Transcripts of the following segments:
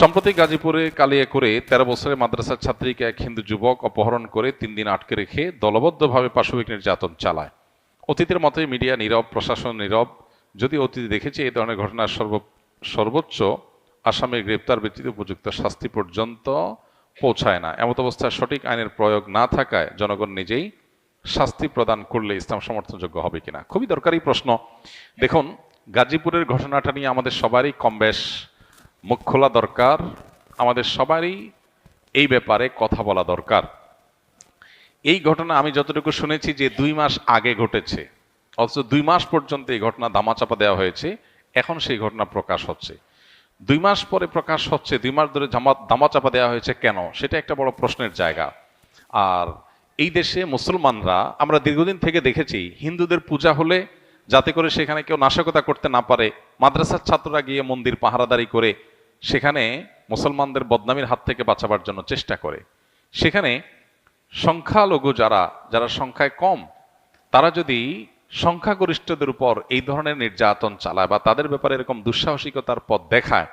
সম্প্রতি গাজীপুরে কালিয়ে করে তেরো বছরের মাদ্রাসার ছাত্রীকে এক হিন্দু যুবক অপহরণ করে তিন দিন আটকে রেখে দলবদ্ধভাবে পাশবিক নির্যাতন চালায়। অতীতের মতোই মিডিয়া নীরব, প্রশাসন নীরব যদি অতীতে দেখেছি এই ধরনের ঘটনার সর্ব সর্বোচ্চ আসামির গ্রেপ্তার ব্যতীত উপযুক্ত শাস্তি পর্যন্ত পৌঁছায় না। এমত অবস্থায় সঠিক আইনের প্রয়োগ না থাকায় জনগণ নিজেই শাস্তি প্রদান করলে ইসলাম সমর্থনযোগ্য হবে কিনা? খুবই দরকারি প্রশ্ন। দেখুন, গাজীপুরের ঘটনাটা নিয়ে আমাদের সবারই কম বেশ মুখ খোলা দরকার। আমাদের সবারই এই ব্যাপারে কথা বলা দরকার। এই ঘটনা আমি যতটুকু শুনেছি যে দুই মাস আগে ঘটেছে। অথচ দুই মাস পর্যন্ত এই ঘটনা ধামাচাপা দেওয়া হয়েছে। এখন সেই ঘটনা প্রকাশ হচ্ছে। দুই মাস পরে প্রকাশ হচ্ছে, দুই মাস ধরে জামা দামাচাপা দেওয়া হয়েছে কেন? সেটা একটা বড় প্রশ্নের জায়গা। আর এই দেশে মুসলমানরা, আমরা দীর্ঘদিন থেকে দেখেছি, হিন্দুদের পূজা হলে যাতে করে সেখানে কেউ নাশকতা করতে না পারে, মাদ্রাসার ছাত্ররা গিয়ে মন্দির পাহারাদারি করে সেখানে মুসলমানদের বদনামির হাত থেকে বাঁচাবার জন্য চেষ্টা করে। সেখানে সংখ্যালঘু যারা যারা সংখ্যায় কম, তারা যদি সংখ্যাগরিষ্ঠদের উপর এই ধরনের নির্যাতন চালায় বা তাদের ব্যাপারে এরকম দুঃসাহসিকতার পথ দেখায়,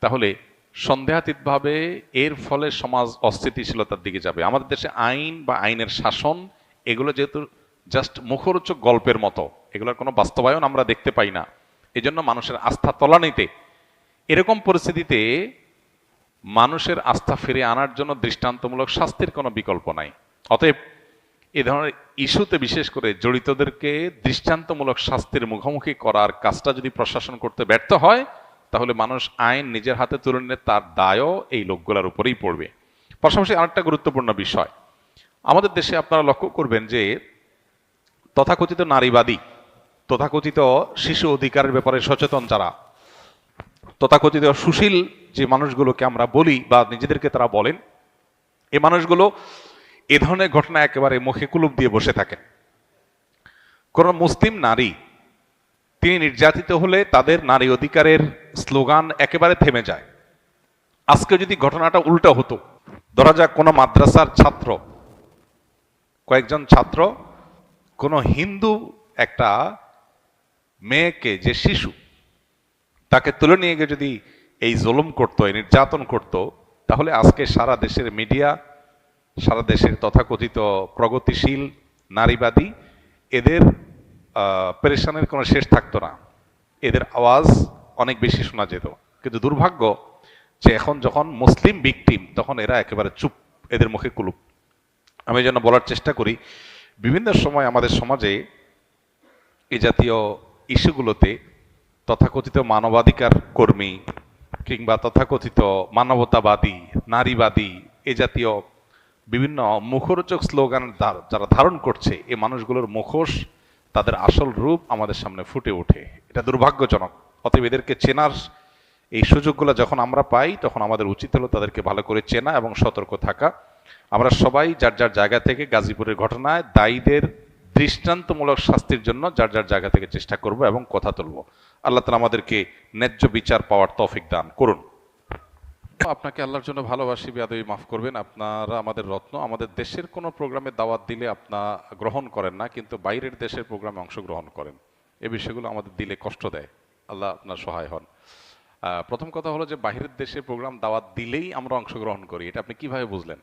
তাহলে সন্দেহাতীতভাবে এর ফলে সমাজ অস্থিতিশীলতার দিকে যাবে। আমাদের দেশে আইন বা আইনের শাসন, এগুলো যেহেতু জাস্ট মুখরোচক গল্পের মতো, এগুলোর কোনো বাস্তবায়ন আমরা দেখতে পাই না। এজন্য মানুষের আস্থা তলানিতে এরকম পরিস্থিতিতে মানুষের আস্থা ফিরে আনার জন্য দৃষ্টান্তমূলক শাস্তির কোনো বিকল্প নাই। অতএব এ ধরনের ইস্যুতে বিশেষ করে জড়িতদেরকে দৃষ্টান্তমূলক শাস্তির মুখোমুখি করার কাজটা যদি প্রশাসন করতে ব্যর্থ হয়, তাহলে মানুষ আইন নিজের হাতে তুলে নিলে তার দায়ও এই লোকগুলোর উপরেই পড়বে। পাশাপাশি আরেকটা গুরুত্বপূর্ণ বিষয়। আমাদের দেশে আপনারা লক্ষ্য করবেন যে তথাকথিত নারীবাদী, তথাকথিত শিশু অধিকারের ব্যাপারে সচেতন যারা তথাকথিত সুশীল যে মানুষগুলোকে আমরা বলি বা নিজেদেরকে তারা বলেন এই মানুষগুলো এ ধরনের ঘটনা একেবারে মুখে কুলুপ দিয়ে বসে থাকেন। কোন মুসলিম নারী, তিনি নির্যাতিত হলে তাদের নারী অধিকারের স্লোগান একেবারে থেমে যায়। আজকে যদি ঘটনাটা উল্টো হতো, ধরা যাক কোনো মাদ্রাসার ছাত্র, কয়েকজন ছাত্র, কোনো হিন্দু একটা মেয়েকে, যে শিশু তাকে তুলে নিয়ে গিয়ে যদি এই জুলুম করতো, এই নির্যাতন করত, তাহলে আজকে সারা দেশের মিডিয়া, সারা দেশের তথাকথিত প্রগতিশীল নারীবাদী, এদের পেরেশানের কোনো শেষ থাকতো না। এদের আওয়াজ অনেক বেশি শোনা যেত। কিন্তু দুর্ভাগ্য যে এখন যখন মুসলিম বিকটিম তখন এরা একেবারে চুপ, এদের মুখে কুলুপ। আমি যেন বলার চেষ্টা করি, বিভিন্ন সময় আমাদের সমাজে এ জাতীয় ইস্যুগুলোতে তথাকথিত মানবাধিকার কর্মী কিংবা তথাকথিত মানবতাবাদী, নারীবাদী এ জাতীয় বিভিন্ন মুখরোচক স্লোগান যারা ধারণ করছে এই মানুষগুলোর মুখোশ তাদের আসল রূপ আমাদের সামনে ফুটে ওঠে। এটা দুর্ভাগ্যজনক। অতএব এদেরকে চেনার এই সুযোগগুলো যখন আমরা পাই, তখন আমাদের উচিত হলো তাদেরকে ভালো করে চেনা এবং সতর্ক থাকা। আমরা সবাই যার যার জায়গা থেকে গাজীপুরের ঘটনায় দায়ীদের দৃষ্টান্তমূলক শাস্তির জন্য যার যার জায়গা থেকে চেষ্টা করব এবং কথা তুলব। আল্লাহ তালা আমাদেরকে ন্যায্য বিচার পাওয়ার তৌফিক দান করুন। আপনাকে আল্লাহর জন্য ভালোবাসি, বেয়াদবি মাফ করবেন। আপনারা আমাদের রত্ন, আমাদের দেশের কোনো প্রোগ্রামে দাওয়াত দিলে আপনার গ্রহণ করেন না, কিন্তু বাইরের দেশের প্রোগ্রামে অংশগ্রহণ করেন। এ বিষয়গুলো আমাদের দিলে কষ্ট দেয়। আল্লাহ আপনার সহায় হন। প্রথম কথা হলো যে, বাইরের দেশে প্রোগ্রাম দাওয়াত দিলেই আমরা অংশগ্রহণ করি। এটা আপনি কীভাবে বুঝলেন?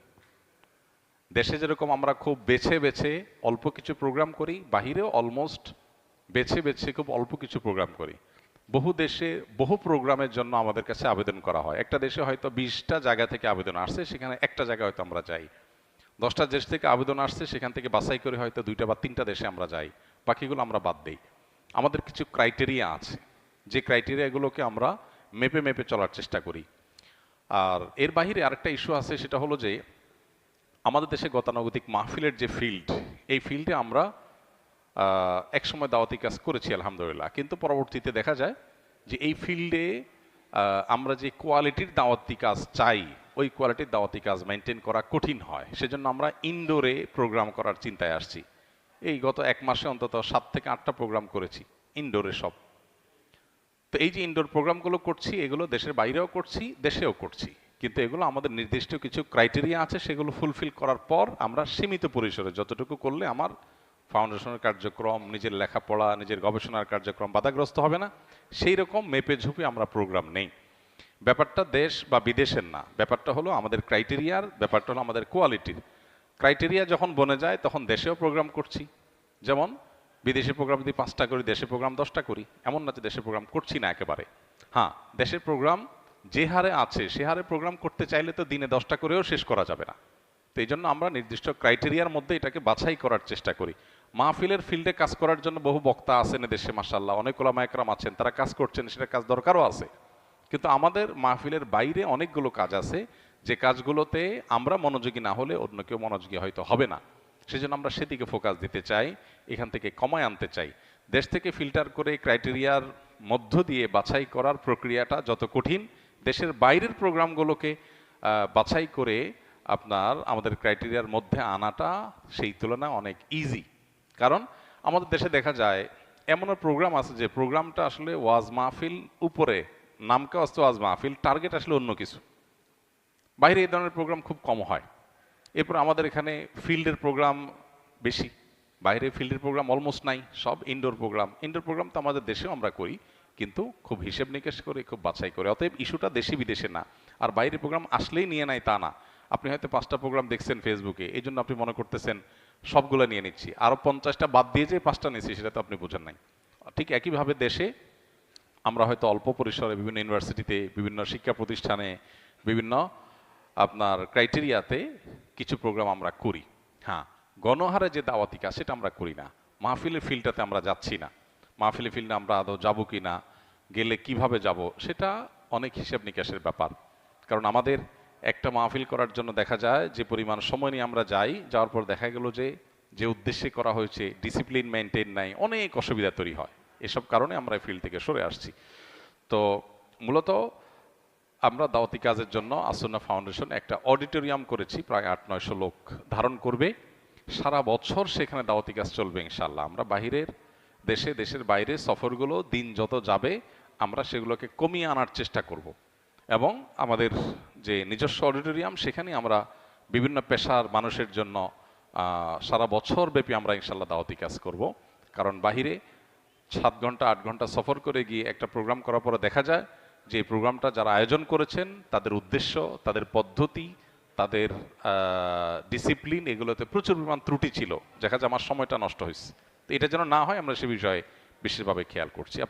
দেশে যেরকম আমরা খুব বেছে বেছে অল্প কিছু প্রোগ্রাম করি, বাহিরেও অলমোস্ট বেছে বেছে খুব অল্প কিছু প্রোগ্রাম করি। বহু দেশে বহু প্রোগ্রামের জন্য আমাদের কাছে আবেদন করা হয়। একটা দেশে হয়তো বিশটা জায়গা থেকে আবেদন আসছে, সেখানে একটা জায়গায় হয়তো আমরা যাই। দশটা দেশ থেকে আবেদন আসছে, সেখান থেকে বাছাই করে হয়তো দুইটা বা তিনটা দেশে আমরা যাই। বাকিগুলো আমরা বাদ দিই। আমাদের কিছু ক্রাইটেরিয়া আছে। যে ক্রাইটেরিয়াগুলোকে আমরা মেপে মেপে চলার চেষ্টা করি। আর এর বাইরে আরেকটা ইস্যু আছে, সেটা হলো যে আমাদের দেশে গতানুগতিক মাহফিলের যে ফিল্ড এই ফিল্ডে আমরা একসময় দাওয়াতি কাজ করেছি, আলহামদুলিল্লাহ। কিন্তু পরবর্তীতে দেখা যায় যে এই ফিল্ডে আমরা যে কোয়ালিটির দাওয়াতি কাজ চাই, ওই কোয়ালিটির দাওয়াতি কাজ মেনটেন করা কঠিন হয়। সেজন্য আমরা ইনডোরে প্রোগ্রাম করার চিন্তায় আসছি। এই গত এক মাসে অন্তত সাত থেকে আটটা প্রোগ্রাম করেছি ইনডোরে সব। তো এই যে ইনডোর প্রোগ্রামগুলো করছি, এগুলো দেশের বাইরেও করছি, দেশেও করছি। কিন্তু এগুলো আমাদের নির্দিষ্ট কিছু ক্রাইটেরিয়া আছে, সেগুলো ফুলফিল করার পর আমরা সীমিত পরিসরে যতটুকু করলে আমার ফাউন্ডেশনের কার্যক্রম, নিজের লেখাপড়া, নিজের গবেষণার কার্যক্রম বাধাগ্রস্ত হবে না। সেই রকম মেপে ঝুপে আমরা প্রোগ্রাম নেই। ব্যাপারটা দেশ বা বিদেশের না। ব্যাপারটা হলো আমাদের ক্রাইটেরিয়ার ব্যাপারটা হলো আমাদের কোয়ালিটির ক্রাইটেরিয়া যখন বনে যায়, তখন দেশেও প্রোগ্রাম করছি। যেমন, বিদেশি প্রোগ্রাম যদি পাঁচটা করি দেশের প্রোগ্রাম দশটা করি। এমন না যে দেশের প্রোগ্রাম করছি না একেবারে। হ্যাঁ দেশের প্রোগ্রাম যে হারে আছে, সে হারে প্রোগ্রাম করতে চাইলে তো দিনে দশটা করেও শেষ করা যাবে না। তো এই জন্য আমরা নির্দিষ্ট ক্রাইটেরিয়ার মধ্যে এটাকে বাছাই করার চেষ্টা করি। মাহফিলের ফিল্ডে কাজ করার জন্য বহু বক্তা আছেন দেশে মাসাল্লাহ অনেক ওলামা একরাম আছেন, তারা কাজ করছেন, সেটা কাজ দরকারও আছে। কিন্তু আমাদের মাহফিলের বাইরে অনেকগুলো কাজ আছে। যে কাজগুলোতে আমরা মনোযোগী না হলে অন্য কেউ মনোযোগী হয়তো হবে না। সেজন্য আমরা সেদিকে ফোকাস দিতে চাই, এখান থেকে কমায় আনতে চাই। দেশ থেকে ফিল্টার করে ক্রাইটেরিয়ার মধ্য দিয়ে বাছাই করার প্রক্রিয়াটা যত কঠিন দেশের বাইরের প্রোগ্রামগুলোকে বাছাই করে আপনার আমাদের ক্রাইটেরিয়ার মধ্যে আনাটা সেই তুলনায় অনেক ইজি কারণ আমাদের দেশে দেখা যায় এমন প্রোগ্রাম আছে যে প্রোগ্রামটা আসলে ওয়াজ মাহফিল উপরে, নামকে অস্ত ওয়াজ মাহফিল টার্গেট আসলে অন্য কিছু। বাইরে এই ধরনের প্রোগ্রাম খুব কম হয়। এরপর আমাদের এখানে ফিল্ডের প্রোগ্রাম বেশি। বাইরে ফিল্ডের প্রোগ্রাম অলমোস্ট নাই, সব ইনডোর প্রোগ্রাম। ইনডোর প্রোগ্রাম তো আমাদের দেশেও আমরা করি। কিন্তু খুব হিসেব নিকেশ করে, খুব বাছাই করে। অতএব ইস্যুটা দেশি বিদেশে না। আর বাইরে প্রোগ্রাম আসলেই নিয়ে নেয় তা না। আপনি হয়তো পাঁচটা প্রোগ্রাম দেখছেন ফেসবুকে, এই জন্য আপনি মনে করতেছেন, সবগুলো নিয়ে নিচ্ছি। আরও পঞ্চাশটা বাদ দিয়ে যে পাঁচটা নিয়েছি, সেটা তো আপনি বোঝেন নাই। ঠিক একইভাবে দেশে আমরা হয়তো অল্প পরিসরে বিভিন্ন ইউনিভার্সিটিতে, বিভিন্ন শিক্ষা প্রতিষ্ঠানে, বিভিন্ন আপনার ক্রাইটেরিয়াতে কিছু প্রোগ্রাম আমরা করি। হ্যাঁ গণহারে যে দাওয়াতি কাজ, সেটা আমরা করি না। মাহফিলের ফিল্ডটাতে আমরা যাচ্ছি না। মাহফিলের ফিল্ডে আমরা আদৌ যাব কি না গেলে কীভাবে যাব, সেটা অনেক হিসাব নিকাশের ব্যাপার। কারণ আমাদের একটা মাহফিল করার জন্য দেখা যায় যে পরিমাণ সময় নিয়ে আমরা যাই, যাওয়ার পর দেখা গেল যে যে উদ্দেশ্যে করা হয়েছে ডিসিপ্লিন মেনটেন নাই, অনেক অসুবিধা তৈরি হয়। এসব কারণে আমরা ফিল্ড থেকে সরে আসছি। তো মূলত আমরা দাওয়াতি কাজের জন্য আসন্না ফাউন্ডেশন একটা অডিটোরিয়াম করেছি, প্রায় আট নয়শো লোক ধারণ করবে। সারা বছর সেখানে দাওয়াতি কাজ চলবে ইনশাল্লাহ আমরা বাহিরের দেশে, দেশের বাইরে সফরগুলো দিন যত যাবে আমরা সেগুলোকে কমিয়ে আনার চেষ্টা করব। এবং আমাদের যে নিজস্ব অডিটোরিয়াম সেখানে আমরা বিভিন্ন পেশার মানুষের জন্য সারা বছর ব্যাপী আমরা ইনশাল্লাহ দাওয়াতি কাজ করব। কারণ বাহিরে সাত ঘণ্টা, আট ঘণ্টা সফর করে গিয়ে একটা প্রোগ্রাম করার পরে দেখা যায় যে প্রোগ্রামটা যারা আয়োজন করেছেন, তাদের উদ্দেশ্য, তাদের পদ্ধতি, তাদের ডিসিপ্লিন এগুলোতে প্রচুর পরিমাণ ত্রুটি ছিল। দেখা যায় আমার সময়টা নষ্ট হয়েছে তো এটা যেন না হয়, আমরা সে বিষয়ে বিশেষভাবে খেয়াল করছি।